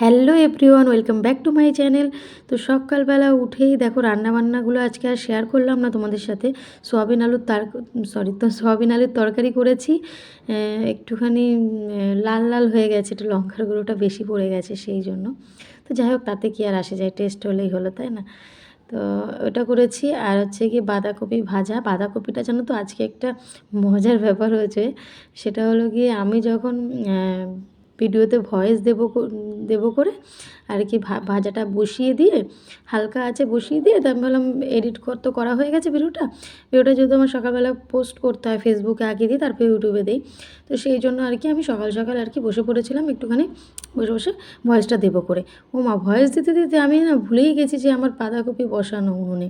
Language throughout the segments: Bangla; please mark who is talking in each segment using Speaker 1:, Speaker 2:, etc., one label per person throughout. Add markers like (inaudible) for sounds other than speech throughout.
Speaker 1: Hello everyone, welcome back to my channel. তো সকালবেলা উঠেই দেখো রান্নাবান্নাগুলো আজকে আর শেয়ার করলাম না তোমাদের সাথে। সোয়াবিন আলুর তার সরি তো সোয়াবিন আলুর তরকারি করেছি। একটুখানি লাল লাল হয়ে গেছে, একটু লঙ্কার গুঁড়োটা বেশি পড়ে গেছে সেই জন্য। তো যাই হোক, তাতে কি আর আসে যায়, টেস্ট হলেই হলো, তাই না? তো ওটা করেছি, আর হচ্ছে কি বাঁধাকপি ভাজা। বাঁধাকপিটা জানো তো, আজকে একটা মজার ব্যাপার হয়েছে। সেটা হলো গিয়ে আমি যখন ভিডিওতে ভয়েস দেবো দেবো করে, আর কি ভাজাটা বসিয়ে দিয়ে, হালকা আছে বসিয়ে দিয়ে, তো আমি ভাবলাম এডিট তো করা হয়ে গেছে ভিডিওটা। ভিডিওটা যেহেতু আমার সকালবেলা পোস্ট করতে হয় ফেসবুকে আগে দিই, তারপরে ইউটিউবে দিই। তো সেই জন্য আর কি আমি সকাল সকাল আর কি বসে পড়েছিলাম, একটুখানি বসে বসে ভয়েসটা দেবো করে। ও মা ভয়েস দিতে দিতে আমি না ভুলেই গেছি যে আমার বাঁধাকপি বসানো উনুনে।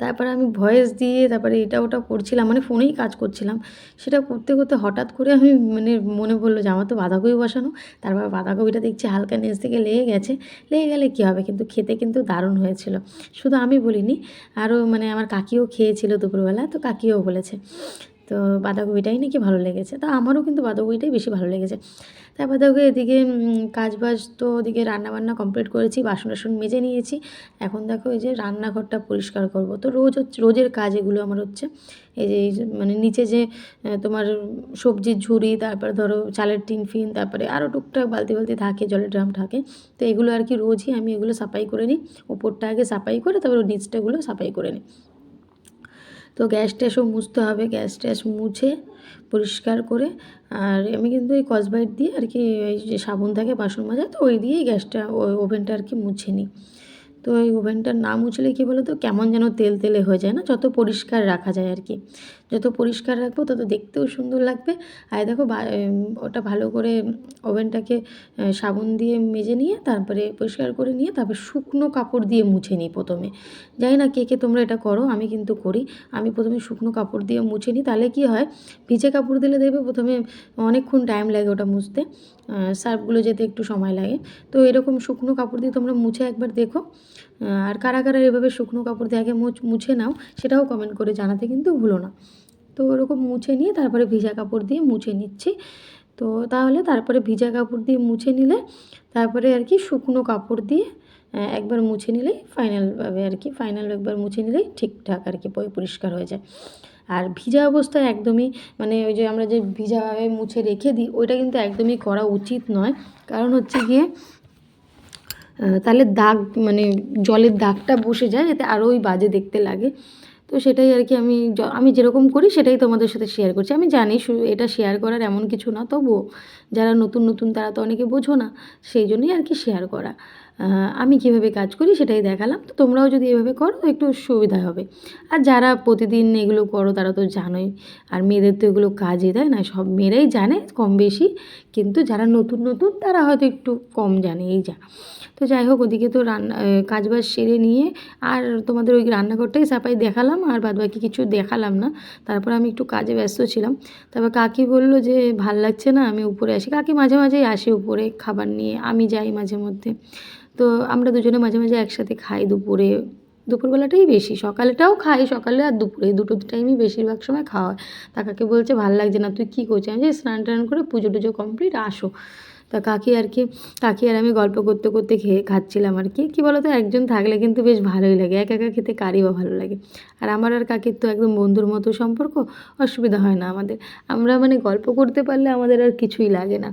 Speaker 1: তারপরে আমি ভয়েস দিয়ে তারপরে এটা ওটা করছিলাম মানে ফোনেই কাজ করছিলাম। সেটা করতে করতে হঠাৎ করে আমি মানে মনে পড়ল যে আমার তো বাঁধাকপি বসানো, তারপর বাঁধাকপিটা দেখছি হালকা নেচ থেকে লেগে গেছে। লেগে গেলে কী হবে? কিন্তু খেতে কিন্তু দারুণ হয়েছিল। শুধু আমি বলিনি, আরও মানে আমার কাকিও খেয়েছিল দুপুরবেলা, তো কাকিও বলেছে। তো বাঁধাকপিটাই নাকি ভালো লেগেছে। তা আমারও কিন্তু বাঁধাকপিটাই বেশি ভালো লেগেছে। তারপর দেখো এদিকে কাজ বাজ তো ওদিকে রান্নাবান্না কমপ্লিট করেছি বাসন টাসন মেজে নিয়েছি। এখন দেখো এই যে রান্নাঘরটা পরিষ্কার করব। তো রোজ হচ্ছে, রোজের কাজ এগুলো আমার হচ্ছে, এই যে মানে নিচে যে তোমার সবজির ঝুড়ি, তারপরে ধরো চালের টিন ফিন তারপরে আরও টুকটাক বালতি বালতি থাকে, জলের ড্রাম থাকে। তো এগুলো আর কি রোজই আমি এগুলো সাফাই করে নিই ওপরটা আগে সাফাই করে, তারপর নিচটাগুলো সাফাই করে নিই। তো গ্যাস ট্যাসও মুছতে হবে, গ্যাস ট্যাস মুছে পরিষ্কার করে, আর আমি কিন্তু এই কসবাইট দিয়ে আর কি ওই যে সাবুন থাকে বাসন মাজা, তো ওই দিয়েই গ্যাসটা ওই ওভেনটা আর কি মুছে নিই। তো এই ওভেনটার না মুছলে কী বলো তো কেমন যেন তেল তেলে হয়ে যায় না, যত পরিষ্কার রাখা যায় আর কি। যত পরিষ্কার রাখব তত দেখতেও সুন্দর লাগবে। আর দেখো ওটা ভালো করে ওভেনটাকে সাবুন দিয়ে মেজে নিয়ে, তারপরে পরিষ্কার করে নিয়ে, তারপর শুকনো কাপড় দিয়ে মুছে নিই প্রথমে। জানি না কে কে তোমরা এটা করো, আমি কিন্তু করি। আমি প্রথমে শুকনো কাপড় দিয়ে মুছে নিই, তাহলে কি হয়, ভিজে কাপড় দিলে দেখবে প্রথমে অনেকক্ষণ টাইম লাগে ওটা মুছতে সার্ফগুলো যেতে একটু সময় লাগে। তো এরকম শুকনো কাপড় দিয়ে তোমরা মুছে একবার দেখো। আর কারা কারা এভাবে শুকনো কাপড় দিয়ে আগে মুছ- নাও, সেটাও কমেন্ট করে জানাতে কিন্তু ভুলো না। তো ওরকম মুছে নিয়ে তারপরে ভিজা কাপড় দিয়ে মুছে নিচ্ছি। তো তাহলে তারপরে ভিজা কাপড় দিয়ে মুছে নিলে, তারপরে আর কি শুকনো কাপড় দিয়ে একবার মুছে নিলেই ফাইনালভাবে আর কি ফাইনাল একবার মুছে নিলেই ঠিকঠাক আর কি পরি- পরিষ্কার হয়ে যায়। আর ভিজা অবস্থায় একদমই মানে ওই যে আমরা যে ভিজাভাবে মুছে রেখে দিই, ওইটা কিন্তু একদমই করা উচিত নয়। কারণ হচ্ছে গিয়ে তাহলে দাগ মানে জলের দাগটা বসে যায় যাতে ওই বাজে দেখতে লাগে। তো সেটাই আর কি আমি আমি যেরকম করি সেটাই তোমাদের সাথে শেয়ার করছি। আমি জানি এটা শেয়ার করার এমন কিছু না, তবুও যারা নতুন নতুন তারা তো অনেকে বোঝো না, সেই জন্যই আর কি শেয়ার করা। আমি কীভাবে কাজ করি সেটাই দেখালাম, তো তোমরাও যদি এভাবে করো একটু সুবিধা হবে। আর যারা প্রতিদিন এগুলো করো তারা তো জানোই, আর মেয়েদের তো এগুলো কাজই, তাই না? সব মেয়েরাই জানে কম বেশি, কিন্তু যারা নতুন নতুন তারা হয়তো একটু কম জানে, এই যা। তো যাই হোক, ওদিকে তো রান্না কাজ বাজ সেরে নিয়ে, আর তোমাদের ওই রান্নাঘরটাই সাপাই দেখালাম আর বাদ বাকি কিছু দেখালাম না। তারপর আমি একটু কাজে ব্যস্ত ছিলাম। তারপর কাকি বলল যে, ভালো লাগছে না, আমি উপরে আসি। কাকি মাঝে মাঝেই আসে উপরে খাবার নিয়ে, আমি যাই মাঝে মধ্যে। তো আমরা দুজনে মাঝে মাঝে একসাথে খাই দুপুরে। দুপুরবেলাটাই বেশি, সকালেটাও খাই, সকালে আর দুপুরে। দুটো টাইমই বেশিরভাগ সময় খাওয়া হয়। তা কাকি বলছে, ভালো লাগছে না, তুই কী করছিস? আমি যে স্নান টান করে পুজো টুজো কমপ্লিট, আসো। তা কাকি আর কি, কাকি আর আমি গল্প করতে করতে খেয়ে খাচ্ছিলাম আর কি। কী বলতো, একজন থাকলে কিন্তু বেশ ভালোই লাগে, একা একা খেতে কারই বা ভালো লাগে। আর আমার আর কাকির তো একদম বন্ধুর মতো সম্পর্ক, অসুবিধা হয় না আমাদের। আমরা মানে গল্প করতে পারলে আমাদের আর কিছুই লাগে না।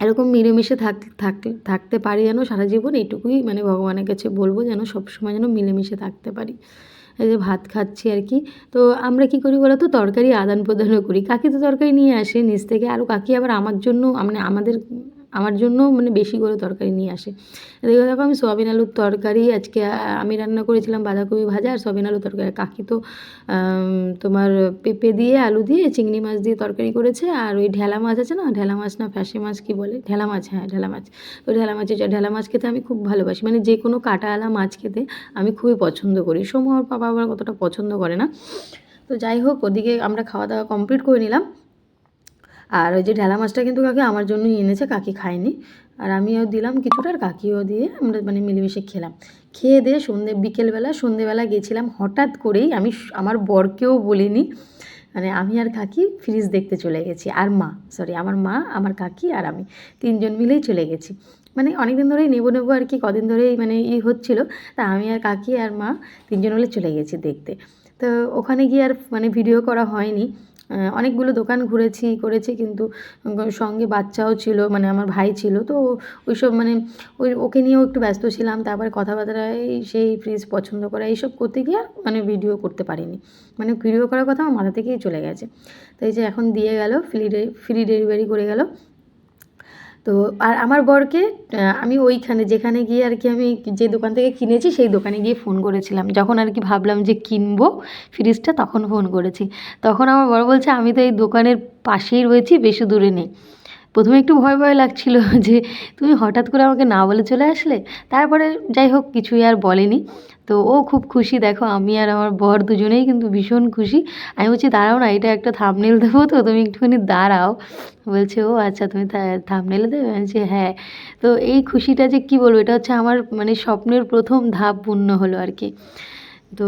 Speaker 1: এরকম মিলেমিশে থাক থাকতে থাকতে পারি যেন, সারা জীবন এইটুকুই মানে ভগবানের কাছে বলব যেন সবসময় যেন মিলেমিশে থাকতে পারি। যে ভাত খাচ্ছি আর কি। তো আমরা কি করি বলো তো তরকারি আদান প্রদানও করি। কাকি তো তরকারি নিয়ে আসে নিচ থেকে। আরও কাকি আবার আমার জন্য মানে আমাদের আমার জন্য মানে বেশি করে তরকারি নিয়ে আসে। এদিকে দেখো আমি সোয়াবিন আলুর তরকারি আজকে আমি রান্না করেছিলাম বাঁধাকপি ভাজা আর সোয়াবিন আলুর তরকারি। কাকি তো তোমার পেঁপে দিয়ে, আলু দিয়ে, চিংড়ি মাছ দিয়ে তরকারি করেছে। আর ওই ঢেলা মাছ আছে না, ঢেলা মাছ না ফ্যাসে মাছ কি বলে? ঢেলা মাছ হ্যাঁ ঢেলা মাছ। তো ঢেলা মাছের ঢেলা মাছ খেতে আমি খুব ভালোবাসি। মানে যে কোনো কাটাওয়ালা মাছ খেতে আমি খুবই পছন্দ করি। সময় ওর বাবা আবার কতটা পছন্দ করে না। তো যাই হোক, ওদিকে আমরা খাওয়া দাওয়া কমপ্লিট করে নিলাম। আর ওই যে ঢেলা মাছটা কিন্তু কাকি আমার জন্যই এনেছে, কাকি খায়নি। আর আমিও দিলাম কিছুটা, আর কাকিও দিয়ে আমরা মানে মিলেমিশে খেলাম। খেয়ে দিয়ে সন্ধে, বিকেলবেলা, সন্ধেবেলা গেছিলাম হঠাৎ করেই, আমি আমার বরকেও বলিনি মানে আমি আর কাকি ফ্রিজ দেখতে চলে গেছি, আর মা সরি আমার মা, আমার কাকি আর আমি তিনজন মিলেই চলে গেছি। মানে অনেক দিন ধরেই নেব নেব আর কি, কদিন ধরেই মানে ই হচ্ছিল, তা আমি আর কাকি আর মা তিনজন মিলে চলে গেছি দেখতে। তো ওখানে গিয়ে আর মানে ভিডিও করা হয়নি। অনেকগুলো দোকান ঘুরেছি, করেছি কিন্তু সঙ্গে বাচ্চাও ছিল মানে আমার ভাই ছিল, তো ওইসব মানে ওই, ওকে নিয়েও একটু ব্যস্ত ছিলাম, তারপরে কথাবার্তায় সেই ফ্রিজ পছন্দ করা, এইসব করতে গিয়ে মানে ভিডিও করতে পারিনি। মানে ভিডিও করার কথা আমার মাথা থেকেই চলে গেছে। তাই যে এখন দিয়ে গেল ফ্রি ফ্রি ডেলিভারি করে গেল। তো আর আমার বরকে আমি ওইখানে যেখানে গিয়ে আর কি আমি যে দোকান থেকে কিনেছি, সেই দোকানে গিয়ে ফোন করেছিলাম। যখন আর কি ভাবলাম যে কিনবো ফ্রিজটা তখন ফোন করেছি। তখন আমার বর বলছে, আমি তো এই দোকানের পাশেই রয়েছি, বেশি দূরে নেই। প্রথমে একটু ভয় ভয় লাগছিল (laughs) যে তুমি হঠাৎ করে আমাকে না বলে চলে আসলে? তারপরে যাই হোক, কিছুই আর বলেনি। তো ও খুব খুশি, দেখো আমি আর আমার বর দুজনেই কিন্তু ভীষণ খুশি। আমি বলছি, দাঁড়াও না, এটা একটা থামনেল দেবো তো, তুমি একটুখানি দাঁড়াও। বলছে, ও আচ্ছা তুমি থামনেলে দেবে? বলছি হ্যাঁ। তো এই খুশিটা যে কী বলব, এটা হচ্ছে আমার মানে স্বপ্নের প্রথম ধাপ পূর্ণ হলো আর কি। তো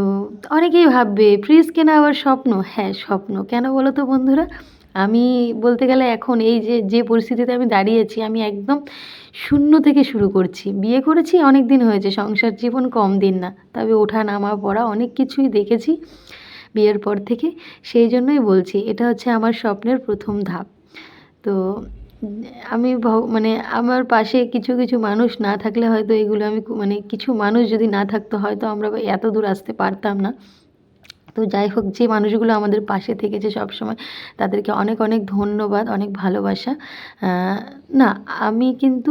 Speaker 1: অনেকেই ভাববে, ফ্রিজ কেনা আবার স্বপ্ন? হ্যাঁ স্বপ্ন। কেন বলো তো বন্ধুরা? আমি বলতে গেলে এখন এই যে যে পরিস্থিতিতে আমি দাঁড়িয়েছি আমি একদম শূন্য থেকে শুরু করছি। বিয়ে করেছি অনেক দিন হয়েছে, সংসার জীবন কম দিন না। তবে ওঠা নামা পড়া অনেক কিছুই দেখেছি বিয়ের পর থেকে। সেই জন্যই বলছি, এটা হচ্ছে আমার স্বপ্নের প্রথম ধাপ। তো আমি মানে আমার পাশে কিছু কিছু মানুষ না থাকলে হয়তো এগুলো আমি মানে কিছু মানুষ যদি না থাকতো, হয়তো আমরা এত দূর আসতে পারতাম না। তো যাই হোক, যে মানুষগুলো আমাদের পাশে থেকেছে সব সময় তাদেরকে অনেক অনেক ধন্যবাদ, অনেক ভালোবাসা। না, আমি কিন্তু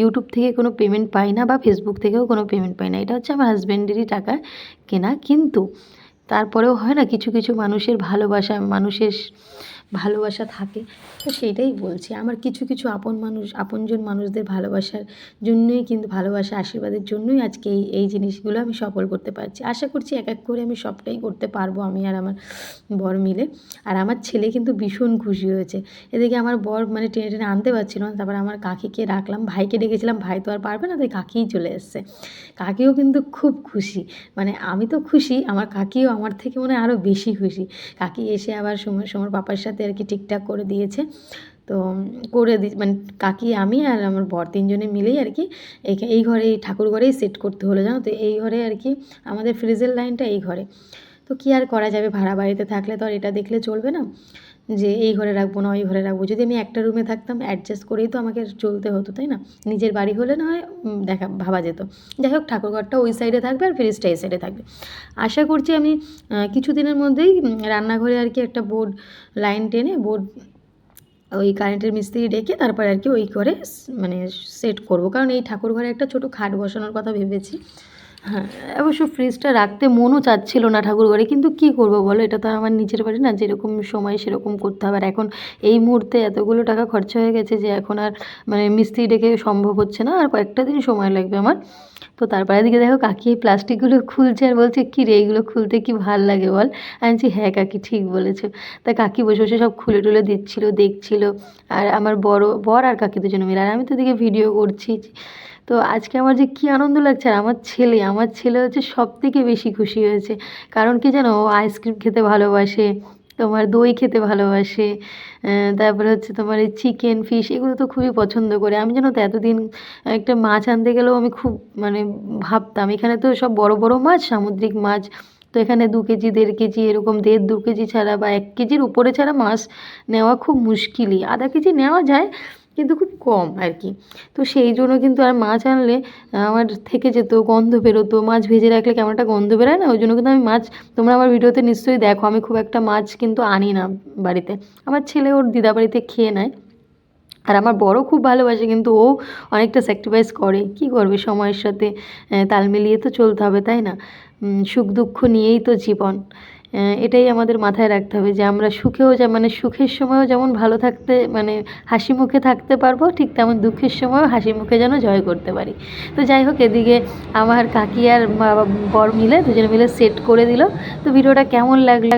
Speaker 1: ইউটিউব থেকে কোনো পেমেন্ট পাই না বা ফেসবুক থেকেও কোনো পেমেন্ট পাই না। এটা হচ্ছে আমার হাজব্যান্ডেরই টাকা কেনা। কিন্তু তারপরেও হয় না, কিছু কিছু মানুষের ভালোবাসা, মানুষের ভালোবাসা থাকে, তো সেইটাই বলছি। আমার কিছু কিছু আপন মানুষ, আপনজন মানুষদের ভালোবাসার জন্যই কিন্তু ভালোবাসা, আশীর্বাদের জন্যই আজকে এই এই জিনিসগুলো আমি সফল করতে পারছি। আশা করছি এক এক করে আমি সবটাই করতে পারব আমি আর আমার বর মিলে। আর আমার ছেলে কিন্তু ভীষণ খুশি হয়েছে। এদিকে আমার বর মানে টেনে টেনে আনতে পারছিল না, তারপর আমার কাকিকে রাখলাম। ভাইকে ডেকেছিলাম, ভাই তো আর পারবে না, তাই কাকিই চলে এসছে। কাকিও কিন্তু খুব খুশি। মানে আমি তো খুশি, আমার কাকিও আমার থেকে মনে হয় আরও বেশি খুশি। কাকি এসে আবার সময় সময় পাপার সাথে আর কি ঠিকঠাক করে দিয়েছে। তো করে দি মানে কাকি, আমি আর আমার বর তিনজনে মিলেই আর কি এই ঘরে, এই ঠাকুর ঘরেই সেট করতে হলো, জানো তো? এই ঘরে আর কি আমাদের ফ্রিজের লাইনটা এই ঘরে। তো কী আর করা যাবে? ভাড়া বাড়িতে থাকলে তো আর এটা দেখলে চলবে না। যে এই ঘরে রাখব না ওই ঘরে রাখব। যদি আমি একটা রুমে থাকতাম অ্যাডজাস্ট করেই তো আমাকে চলতে হতো তাই না? নিজের বাড়ি হলে না হয় দেখা ভাবা যেত। যাই হোক ঠাকুরঘরটা ওই সাইডে থাকবে আর ফ্রিজটা এই সাইডে থাকবে। আশা করছি আমি আহ, কিছুদিনের মধ্যেই রান্নাঘরে আর কি একটা বোর্ড লাইন টেনে বোর্ড ওই কারেন্টের মিস্ত্রি ডেকে তারপরে আর কি ওই করে মানে সেট করব। কারণ এই ঠাকুর ঘরে একটা ছোটো খাট বসানোর কথা ভেবেছি। হ্যাঁ অবশ্য ফ্রিজটা রাখতে মনও চাচ্ছিল না ঠাকুর ঘরে কিন্তু কি করব বলো? এটা তো আমার নিজের বাড়ি না, যেরকম সময় সেরকম করতে হবে। আর এখন এই মুহূর্তে এতগুলো টাকা খরচা হয়ে গেছে যে এখন আর মানে মিস্ত্রি ডেকে সম্ভব হচ্ছে না, আর কয়েকটা দিন সময় লাগবে আমার। তো তারপরে দিকে দেখো কাকি এই প্লাস্টিকগুলো খুলছে আর বলছে, কী রে এইগুলো খুলতে কি ভালো লাগে বল? আমি বলছি হ্যাঁ কাকি, ঠিক বলেছ। তা কাকি বসে বসে সব খুলে টুলে দিচ্ছিল, দেখছিল, আর আমার বড়, বর আর কাকি দুজনে মিলে আর আমি তো এদিকে ভিডিও করছি তো আজকে আমার যে কী আনন্দ লাগছে আর আমার ছেলে আমার ছেলে হচ্ছে সব থেকে বেশি খুশি হয়েছে। কারণ কি জানো? ও আইসক্রিম খেতে ভালোবাসে, তোমার দই খেতে ভালোবাসে তারপরে হচ্ছে তোমার এই চিকেন ফিশ এগুলো তো খুবই পছন্দ করে। আমি জানো তো এতদিন একটা মাছ আনতে গেলেও আমি খুব মানে ভাবতাম, এখানে তো সব বড় বড় মাছ, সামুদ্রিক মাছ। তো এখানে দু কেজি, দেড় কেজি এরকম, দেড়, দু কেজি ছাড়া বা এক কেজির উপরে ছাড়া মাছ নেওয়া খুব মুশকিলই। আধা কেজি নেওয়া যায় কিন্তু খুব কম আর কি তো সেই জন্য কিন্তু আর মাছ আনলে, আমার থেকে যেত, গন্ধ বেরোতো। মাছ ভেজে রাখলে কেমন একটা গন্ধ বেরোয় না? ওই জন্য কিন্তু আমি মাছ, তোমরা আমার ভিডিওতে নিশ্চয়ই দেখো, আমি খুব একটা মাছ কিন্তু আনি না বাড়িতে। আমার ছেলে ওর দিদা বাড়িতে খেয়ে নেয়। আর আমার বড় খুব ভালোবাসে, কিন্তু ও অনেকটা স্যাক্রিফাইস করে। কি করবে সময়ের সাথে? তাল মিলিয়ে তো চলতে হবে, তাই না? সুখ দুঃখ নিয়েই তো জীবন। এটাই আমাদের মাথায় রাখতে হবে যে আমরা সুখেও যা মানে সুখের সময়ও যেমন ভালো থাকতে মানে হাসি মুখে থাকতে পারব, ঠিক তেমন দুঃখের সময়ও হাসি মুখে যেন জয় করতে পারি। তো যাই হোক, এদিকে আমার কাকি আর বর মিলে দুজনে মিলে সেট করে দিল। তো ভিডিওটা কেমন লাগল?